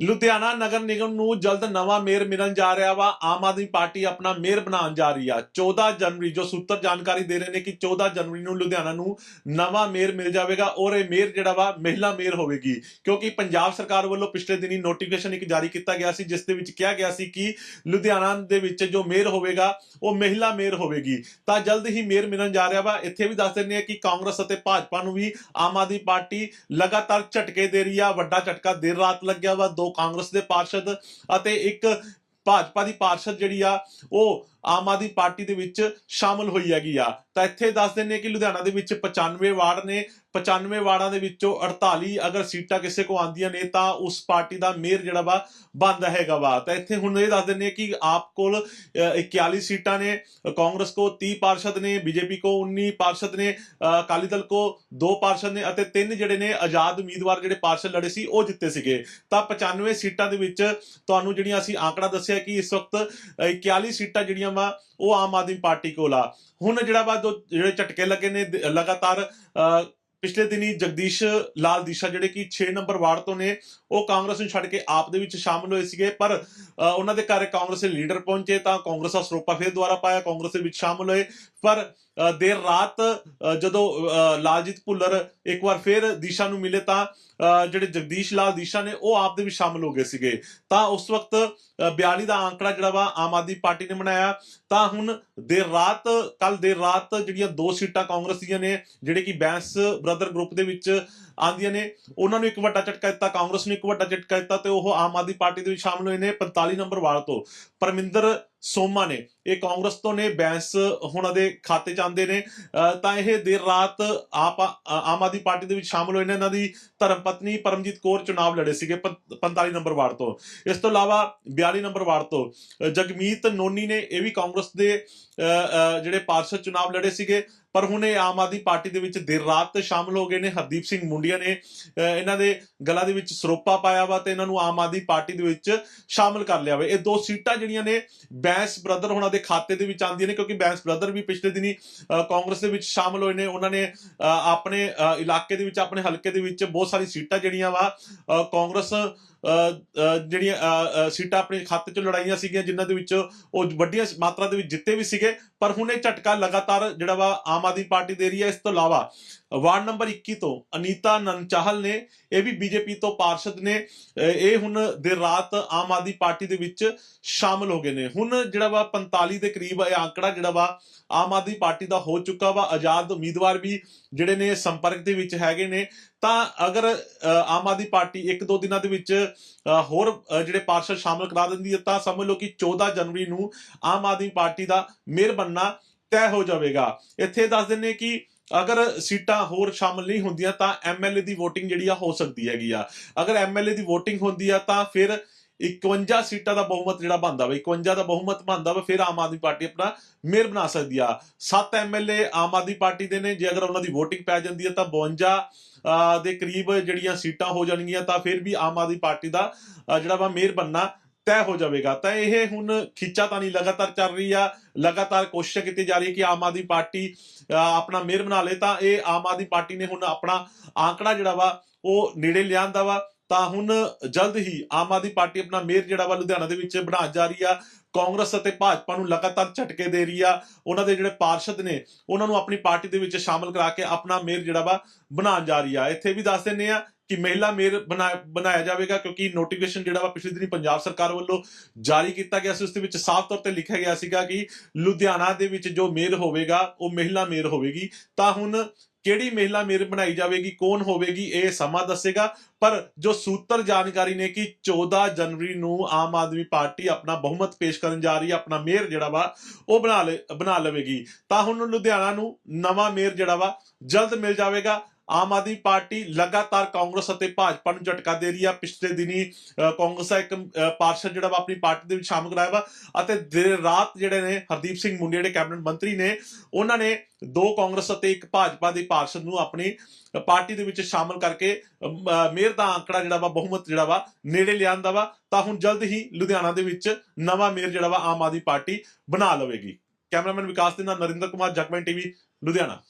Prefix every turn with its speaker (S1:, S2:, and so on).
S1: ਲੁਧਿਆਣਾ ਨਗਰ ਨਿਗਮ ਨੂੰ ਜਲਦ ਨਵਾਂ ਮੇਅਰ ਮਿਲਣ ਜਾ ਰਿਹਾ ਵਾ। ਆਮ ਆਦਮੀ ਪਾਰਟੀ ਆਪਣਾ ਮੇਅਰ ਬਣਾਉਣ ਜਾ ਰਹੀ ਆ। 14 ਜਨਵਰੀ, ਜੋ ਸੂਤਰ ਜਾਣਕਾਰੀ ਦੇ ਰਹੇ ਨੇ ਕਿ 14 ਜਨਵਰੀ ਨੂੰ ਲੁਧਿਆਣਾ ਨੂੰ ਨਵਾਂ ਮੇਅਰ ਮਿਲ ਜਾਵੇਗਾ ਔਰ ਇਹ ਮੇਅਰ ਜਿਹੜਾ ਵਾ, ਮਹਿਲਾ ਮੇਅਰ ਹੋਵੇਗੀ। ਕਿਉਂਕਿ ਪੰਜਾਬ ਸਰਕਾਰ ਵੱਲੋਂ ਪਿਛਲੇ ਦਿਨੀ ਨੋਟੀਫਿਕੇਸ਼ਨ ਇੱਕ ਜਾਰੀ ਕੀਤਾ ਗਿਆ ਸੀ, ਜਿਸ ਦੇ ਵਿੱਚ ਕਿਹਾ ਗਿਆ ਸੀ ਕਿ ਲੁਧਿਆਣਾ ਦੇ ਵਿੱਚ ਜੋ ਮੇਅਰ ਹੋਵੇਗਾ, ਉਹ ਮਹਿਲਾ ਮੇਅਰ ਹੋਵੇਗੀ। ਤਾਂ ਜਲਦ ਹੀ ਮੇਅਰ ਮਿਲਣ ਜਾ ਰਿਹਾ ਵਾ। ਇੱਥੇ ਵੀ ਦੱਸ ਦਿੰਦੇ ਆ ਕਿ ਕਾਂਗਰਸ ਅਤੇ ਭਾਜਪਾ ਨੂੰ ਵੀ ਆਮ ਆਦਮੀ ਪਾਰਟੀ ਲਗਾਤਾਰ ਝਟਕੇ ਦੇ ਰਹੀ ਆ। ਵੱਡਾ ਝਟਕਾ ਦੇਰ ਰਾਤ ਲੱਗਿਆ ਵਾ। ਦੋ ਕਾਂਗਰਸ ਦੇ ਪਾਰਸ਼ਦ ਅਤੇ ਇੱਕ ਭਾਜਪਾ ਦੀ ਪਾਰਸ਼ਦ ਜਿਹੜੀ ਆ, ਉਹ ਆਮ ਆਦਮੀ ਪਾਰਟੀ ਦੇ ਵਿੱਚ ਸ਼ਾਮਲ ਹੋਈ ਹੈਗੀ ਆ। ਤਾਂ ਇੱਥੇ ਦੱਸ ਦਿੰਦੇ ਕਿ ਲੁਧਿਆਣਾ ਦੇ ਵਿੱਚ 95 ਵਾਰਡ ਨੇ 95 ਵਾਰਡਾਂ ਦੇ ਵਿੱਚੋਂ 48 ਅਗਰ ਸੀਟਾਂ ਕਿਸੇ ਕੋ ਆਂਦੀਆਂ ਨੇ ਤਾਂ ਉਸ ਪਾਰਟੀ ਦਾ ਮੇਅਰ ਜਿਹੜਾ ਵਾ ਬੰਦ ਹੈਗਾ ਵਾ। ਤਾਂ ਇੱਥੇ ਹੁਣ ਇਹ ਦੱਸ ਦਿੰਦੇ ਕਿ ਆਪ ਕੋਲ ਅ, 41 ਸੀਟਾਂ ਨੇ ਕਾਂਗਰਸ ਕੋ 30 ਪਾਰਸ਼ਦ ਨੇ ਬੀਜੇਪੀ ਕੋ 19 ਪਾਰਸ਼ਦ ਨੇ ਅਕਾਲੀ ਦਲ ਕੋ 2 ਪਾਰਸ਼ਦ ਨੇ ਅਤੇ ਤਿੰਨ ਜਿਹੜੇ ਨੇ ਆਜ਼ਾਦ ਉਮੀਦਵਾਰ ਜਿਹੜੇ ਪਾਰਸ਼ਦ ਲੜੇ ਸੀ ਉਹ ਜਿੱਤੇ ਸੀਗੇ। ਤਾਂ 95 ਸੀਟਾਂ ਦੇ ਵਿੱਚ ਤੁਹਾਨੂੰ ਜਿਹੜੀਆਂ ਅਸੀਂ ਆંકੜਾ ਦੱਸਿਆ ਕਿ ਇਸ ਵਕਤ ਅ, 41 ਸੀਟਾਂ ਜਿਹੜੀਆਂ ਵਾ ਉਹ ਆਮ ਆਦਮੀ ਪਾਰਟੀ ਕੋਲ ਆ। ਹੁਣ ਜਿਹੜਾ ਵਾ ਜੋ ਜਿਹੜੇ ਝਟਕੇ ਲੱਗੇ ਨੇ ਲਗਾਤਾਰ ਅ, ਪਿਛਲੇ ਦਿਨੀ ਜਗਦੀਸ਼ ਲਾਲ ਦੀਸ਼ਾ ਜਿਹੜੇ ਕਿ 6 ਨੰਬਰ ਵਾਰਡ ਤੋਂ ਨੇ ਉਹ ਕਾਂਗਰਸ ਨੂੰ ਛੱਡ ਕੇ ਆਪ ਦੇ ਵਿੱਚ ਸ਼ਾਮਲ ਹੋਏ ਸੀਗੇ ਪਰ ਅ, ਉਹਨਾਂ ਦੇ ਘਰ ਕਾਂਗਰਸ ਦੇ ਲੀਡਰ ਪਹੁੰਚੇ ਤਾਂ ਕਾਂਗਰਸ ਦਾ ਸਰੋਪਾ ਫਿਰ ਦੁਆਰਾ ਪਾਇਆ ਕਾਂਗਰਸ ਦੇ ਵਿੱਚ ਸ਼ਾਮਲ ਹੋਏ ਪਰ ਦੇਰ ਰਾਤ ਜਦੋਂ ਲਾਲਜੀਤ ਭੁੱਲਰ ਇੱਕ ਵਾਰ ਫਿਰ ਦਿਸ਼ਾ ਨੂੰ ਮਿਲੇ ਤਾਂ ਜਿਹੜੇ ਜਗਦੀਸ਼ ਲਾਲ ਦਿਸ਼ਾ ਨੇ ਉਹ ਆਪ ਦੇ ਵਿੱਚ ਸ਼ਾਮਲ ਹੋ ਗਏ ਸੀਗੇ। ਤਾਂ ਉਸ ਵਕਤ ਅ, 42 ਦਾ ਆંકੜਾ ਜਿਹੜਾ ਵਾ ਆਮ ਆਦਮੀ ਪਾਰਟੀ ਨੇ ਬਣਾਇਆ। ਤਾਂ ਹੁਣ ਦੇਰ ਰਾਤ ਕੱਲ ਦੇਰ ਰਾਤ ਜਿਹੜੀਆਂ ਦੋ ਸੀਟਾਂ ਕਾਂਗਰਸ ਦੀਆਂ ਨੇ ਜਿਹੜੇ ਕਿ ਬੈਂਸ ਬ੍ਰਦਰ ਗਰੁੱਪ ਦੇ ਵਿੱਚ ਆਂਦੀਆਂ ਨੇ ਉਹਨਾਂ ਨੂੰ ਇੱਕ ਵੱਡਾ ਝਟਕਾ ਦਿੱਤਾ ਕਾਂਗਰਸ ਨੂੰ ਇੱਕ ਵੱਡਾ ਝਟਕਾ ਦਿੱਤਾ ਤੇ ਉਹ ਆਮ ਆਦਮੀ ਪਾਰਟੀ ਦੇ ਵਿੱਚ ਸ਼ਾਮਲ ਹੋਏ ਨੇ 45 ਨੰਬਰ ਵਾਰਡ ਤੋਂ। ਪਰਮਿੰਦਰ ਸੋਮਾ ਨੇ। ਇਹ ਕਾਂਗਰਸ ਤੋਂ ਨੇ, ਬੈਂਸ ਹੁਣਾਂ ਦੇ ਖਾਤੇ ਚ ਆਂਦੇ ਨੇ। ਤਾਂ ਇਹ ਦੇਰ ਰਾਤ ਆਪ ਆਮ ਆਦਮੀ ਪਾਰਟੀ ਦੇ ਵਿੱਚ ਸ਼ਾਮਲ ਹੋਏ ਨੇ। ਇਹਨਾਂ ਦੀ ਧਰਮ ਪਤਨੀ ਪਰਮਜੀਤ ਕੌਰ ਚੁਣਾਵ ਲੜੇ ਸੀਗੇ ਪੰ- 45 ਨੰਬਰ ਵਾਰਡ ਤੋਂ। ਇਸ ਤੋਂ ਇਲਾਵਾ 42 ਨੰਬਰ ਵਾਰਡ ਤੋਂ ਜਗਮੀਤ ਨੋਨੀ ਨੇ ਇਹ ਵੀ ਕਾਂਗਰਸ ਦੇ ਜਿਹੜੇ ਪਾਰਸ਼ਦ ਚੁਣਾਵ ਲੜੇ ਸੀਗੇ। ਪਰ ਹੁਣ ਇਹ ਆਮ ਆਦਮੀ ਪਾਰਟੀ ਦੇ ਵਿੱਚ ਦੇਰ ਰਾਤ ਸ਼ਾਮਲ ਹੋ ਗਏ ਨੇ। ਹਰਦੀਪ ਸਿੰਘ ਮੁੰਡੀਆ ਨੇ ਇਹਨਾਂ ਦੇ ਗਲਾ ਦੇ ਵਿੱਚ ਸਰੋਪਾ ਪਾਇਆ ਵਾ ਤੇ ਇਹਨਾਂ ਨੂੰ ਆਮ ਆਦਮੀ ਪਾਰਟੀ ਦੇ ਵਿੱਚ ਸ਼ਾਮਲ ਕਰ ਲਿਆ ਵਾ। ਇਹ ਦੋ ਸੀਟਾਂ ਜਿਹੜੀਆਂ ਨੇ, ਬੈਂਸ ਬ੍ਰਦਰ ਹੋਣਾ ਦੇ ਖਾਤੇ ਦੇ ਵਿੱਚ ਆਉਂਦੀਆਂ ਨੇ ਕਿਉਂਕਿ ਬੈਂਸ ਬ੍ਰਦਰ ਵੀ ਪਿਛਲੇ ਦਿਨੀ ਕਾਂਗਰਸ ਦੇ ਵਿੱਚ ਸ਼ਾਮਲ ਹੋਏ ਨੇ। ਉਹਨਾਂ ਨੇ ਆਪਣੇ ਇਲਾਕੇ ਦੇ ਵਿੱਚ, ਆਪਣੇ ਹਲਕੇ ਦੇ ਵਿੱਚ ਬਹੁਤ ਸਾਰੀ ਸੀਟਾਂ ਜਿਹੜੀਆਂ ਵਾ ਕਾਂਗਰਸ ਜਿਹੜੀਆਂ ਸੀਟਾਂ ਆਪਣੇ ਖਾਤੇ 'ਚ ਲੜਾਈਆਂ ਸੀਗੀਆਂ, ਜਿਨ੍ਹਾਂ ਦੇ ਵਿੱਚ ਉਹ ਵੱਡੀਆਂ ਮਾਤਰਾ ਦੇ ਵਿੱਚ ਜਿੱਤੇ ਵੀ ਸੀਗੇ। ਪਰ ਹੁਣ ਇਹ ਝਟਕਾ ਲਗਾਤਾਰ ਜਿਹੜਾ ਵਾ, ਆਮ ਆਦਮੀ ਪਾਰਟੀ ਦੇ ਰਹੀ ਹੈ। ਇਸ ਤੋਂ ਇਲਾਵਾ ਵਾਰਡ ਨੰਬਰ 21 ਤੋਂ ਅਨੀਤਾ ਨਨਚਾਹਲ ਨੇ, ਇਹ ਵੀ ਬੀਜੇਪੀ ਤੋਂ ਪਾਰਸ਼ਦ ਨੇ। ਇਹ ਹੁਣ ਦੇਰ ਰਾਤ ਆਮ ਆਦਮੀ ਪਾਰਟੀ ਦੇ ਵਿੱਚ ਸ਼ਾਮਲ ਹੋ ਗਏ ਨੇ। ਹੁਣ ਜਿਹੜਾ ਵਾ 45 ਦੇ ਕਰੀਬ ਇਹ ਆંકੜਾ ਜਿਹੜਾ ਵਾ ਆਮ ਆਦਮੀ ਪਾਰਟੀ ਦਾ ਹੋ ਚੁੱਕਾ ਵਾ। ਆਜ਼ਾਦ ਉਮੀਦਵਾਰ ਵੀ ਜਿਹੜੇ ਨੇ ਸੰਪਰਕ ਦੇ ਵਿੱਚ ਹੈਗੇ ਨੇ। ਤਾਂ ਅਗਰ ਆਮ ਆਦਮੀ ਪਾਰਟੀ ਇੱਕ ਦੋ ਦਿਨਾਂ ਦੇ ਵਿੱਚ ਹੋਰ ਜਿਹੜੇ ਪਾਰਸ਼ਦ ਸ਼ਾਮਲ ਕਰਾ ਦਿੰਦੀ ਹੈ, ਤਾਂ ਸਮਝ ਲਓ ਕਿ 14 ਜਨਵਰੀ ਨੂੰ ਆਮ ਆਦਮੀ ਪਾਰਟੀ ਦਾ ਮੇਅਰ ਬਣਨਾ ਤੈਅ ਹੋ ਜਾਵੇਗਾ। ਇੱਥੇ ਦੱਸ ਦਿੰਨੇ ਕਿ ਅਗਰ ਸੀਟਾਂ ਹੋਰ ਸ਼ਾਮਲ ਨਹੀਂ ਹੁੰਦੀਆਂ ਤਾਂ ਐਮਐਲਏ ਦੀ VOTING ਜਿਹੜੀ ਆ ਹੋ ਸਕਦੀ ਹੈਗੀ ਆ। ਅਗਰ ਐਮਐਲਏ ਦੀ VOTING ਹੁੰਦੀ ਆ ਤਾਂ ਫਿਰ 51 ਸੀਟਾਂ ਦਾ ਬਹੁਮਤ ਜਿਹੜਾ ਬਣਦਾ ਵਾ 51 ਦਾ ਬਹੁਮਤ ਬਣਦਾ ਵਾ, ਫਿਰ ਆਮ ਆਦਮੀ ਪਾਰਟੀ ਆਪਣਾ ਮੇਅਰ ਬਣਾ ਸਕਦੀ ਆ। 7 ਐਮਐਲਏ ਆਮ ਆਦਮੀ ਪਾਰਟੀ ਦੇ ਨੇ, ਜੇ ਅਗਰ ਉਹਨਾਂ ਦੀ VOTING ਪੈ ਜਾਂਦੀ ਹੈ ਤਾਂ 52 ਦੇ ਕਰੀਬ ਜਿਹੜੀਆਂ ਸੀਟਾਂ ਹੋ ਜਾਣਗੀਆਂ ਤਾਂ ਫਿਰ ਵੀ ਆਮ ਆਦਮੀ ਪਾਰਟੀ ਦਾ ਜਿਹੜਾ ਵਾ ਮੇਅਰ ਬਣਨਾ ਤੈਅ ਹੋ ਜਾਵੇਗਾ। ਤਾਂ ਇਹ ਹੁਣ ਖਿੱਚਾ ਤਾਂ ਨਹੀਂ, ਲਗਾਤਾਰ ਚੱਲ ਰਹੀ ਆ, ਲਗਾਤਾਰ ਕੋਸ਼ਿਸ਼ ਕੀਤੀ ਜਾ ਰਹੀ ਹੈ ਕਿ ਆਮ ਆਦਮੀ ਪਾਰਟੀ ਆਪਣਾ ਮੇਅਰ ਬਣਾ ਲੇ, ਤਾਂ ਇਹ ਆਮ ਆਦਮੀ ਪਾਰਟੀ ਨੇ ਹੁਣ ਆਪਣਾ ਆંકੜਾ ਜਿਹੜਾ ਵਾ, ਉਹ ਨੇੜੇ ਲਿਆਂਦਾ ਵਾ। ਤਾਂ ਹੁਣ ਜਲਦ ਹੀ ਆਮ ਆਦਮੀ ਪਾਰਟੀ ਆਪਣਾ ਮੇਅਰ ਜਿਹੜਾ ਵਾ ਲੁਧਿਆਣਾ ਦੇ ਵਿੱਚ ਬਣਾਉਣ ਜਾ ਰਹੀ ਆ। ਕਾਂਗਰਸ ਅਤੇ ਭਾਜਪਾ ਨੂੰ ਲਗਾਤਾਰ ਝਟਕੇ ਦੇ ਰਹੀ ਆ। ਉਹਨਾਂ ਦੇ ਜਿਹੜੇ ਪਾਰਸ਼ਦ ਨੇ, ਉਹਨਾਂ ਨੂੰ ਆਪਣੀ ਪਾਰਟੀ ਦੇ ਵਿੱਚ ਸ਼ਾਮਲ ਕਰਾ ਕੇ ਆਪਣਾ ਮੇਅਰ ਜਿਹੜਾ ਵਾ ਬਣਾਉਣ ਜਾ ਰਹੀ ਆ। ਇੱਥੇ ਵੀ ਦੱਸ ਦਿੰਨੇ ਆ ਕਿ ਮਹਿਲਾ ਮੇਅਰ ਬਣਾ- ਬਣਾਇਆ ਜਾਵੇਗਾ, ਕਿਉਂਕਿ ਨੋਟੀਫਿਕੇਸ਼ਨ ਜਿਹੜਾ ਵਾ ਪਿਛਲੇ ਦਿਨੀ ਪੰਜਾਬ ਸਰਕਾਰ ਵੱਲੋਂ ਜਾਰੀ ਕੀਤਾ ਗਿਆ ਸੀ, ਉਸ ਦੇ ਵਿੱਚ ਸਾਫ਼ ਤੌਰ ਤੇ ਲਿਖਿਆ ਗਿਆ ਸੀਗਾ ਕਿ ਲੁਧਿਆਣਾ ਦੇ ਵਿੱਚ ਜੋ ਮੇਅਰ ਹੋਵੇਗਾ, ਉਹ ਮਹਿਲਾ ਮੇਅਰ ਹੋਵੇਗੀ। ਤਾਂ ਹੁਣ ਕਿਹੜੀ ਮਹਿਲਾ ਮੇਅਰ ਬਣਾਈ ਜਾਵੇਗੀ, ਕੌਣ ਹੋਵੇਗੀ, ਇਹ ਸਮਾਂ ਦੱਸੇਗਾ। ਪਰ ਜੋ ਸੂਤਰ ਜਾਣਕਾਰੀ ਨੇ ਕਿ 14 ਜਨਵਰੀ ਨੂੰ ਆਮ ਆਦਮੀ ਪਾਰਟੀ ਆਪਣਾ ਬਹੁਮਤ ਪੇਸ਼ ਕਰਨ ਜਾ ਰਹੀ ਹੈ, ਆਪਣਾ ਮੇਅਰ ਜਿਹੜਾ ਵਾ, ਉਹ ਬਣਾ ਲੈ, ਬਣਾ ਲਵੇਗੀ। ਤਾਂ ਹੁਣ ਲੁਧਿਆਣਾ ਨੂੰ ਨਵਾਂ ਮੇਅਰ ਜਿਹੜਾ ਵਾ, ਜਲਦ ਮਿਲ ਜਾਵੇਗਾ। ਆਮ ਆਦਮੀ ਪਾਰਟੀ ਲਗਾਤਾਰ ਕਾਂਗਰਸ ਅਤੇ ਭਾਜਪਾ ਨੂੰ ਝਟਕਾ ਦੇ ਰਹੀ ਆ। ਪਿਛਲੇ ਦਿਨੀ ਕਾਂਗਰਸ ਦਾ ਇੱਕ ਪਾਰਸ਼ਦ ਜਿਹੜਾ ਵਾ ਆਪਣੀ ਪਾਰਟੀ ਦੇ ਵਿੱਚ ਸ਼ਾਮਲ ਕਰਾਇਆ ਵਾ ਅਤੇ ਦੇਰ ਰਾਤ ਜਿਹੜੇ ਨੇ ਹਰਦੀਪ ਸਿੰਘ ਮੁੰਡੇ ਜਿਹੜੇ ਕੈਬਨਿਟ ਮੰਤਰੀ ਨੇ, ਉਹਨਾਂ ਨੇ ਦੋ ਕਾਂਗਰਸ ਅਤੇ ਇੱਕ ਭਾਜਪਾ ਦੇ ਪਾਰਸ਼ਦ ਨੂੰ ਆਪਣੀ ਪਾਰਟੀ ਦੇ ਵਿੱਚ ਸ਼ਾਮਲ ਕਰਕੇ ਮੇਅਰ ਦਾ ਅੰਕੜਾ ਜਿਹੜਾ ਵਾ, ਬਹੁਮਤ ਜਿਹੜਾ ਵਾ, ਨੇੜੇ ਲਿਆਂਦਾ ਵਾ। ਤਾਂ ਹੁਣ ਜਲਦ ਹੀ ਲੁਧਿਆਣਾ ਦੇ ਵਿੱਚ ਨਵਾਂ ਮੇਅਰ ਜਿਹੜਾ ਵਾ ਆਮ ਆਦਮੀ ਪਾਰਟੀ ਬਣਾ ਲਵੇਗੀ। ਕੈਮਰਾਮੈਨ ਵਿਕਾਸ ਦੇ ਨਾਲ ਨਰਿੰਦਰ ਕੁਮਾਰ, ਜਗਮੈਨ ਟੀਵੀ, ਲੁਧਿਆਣਾ।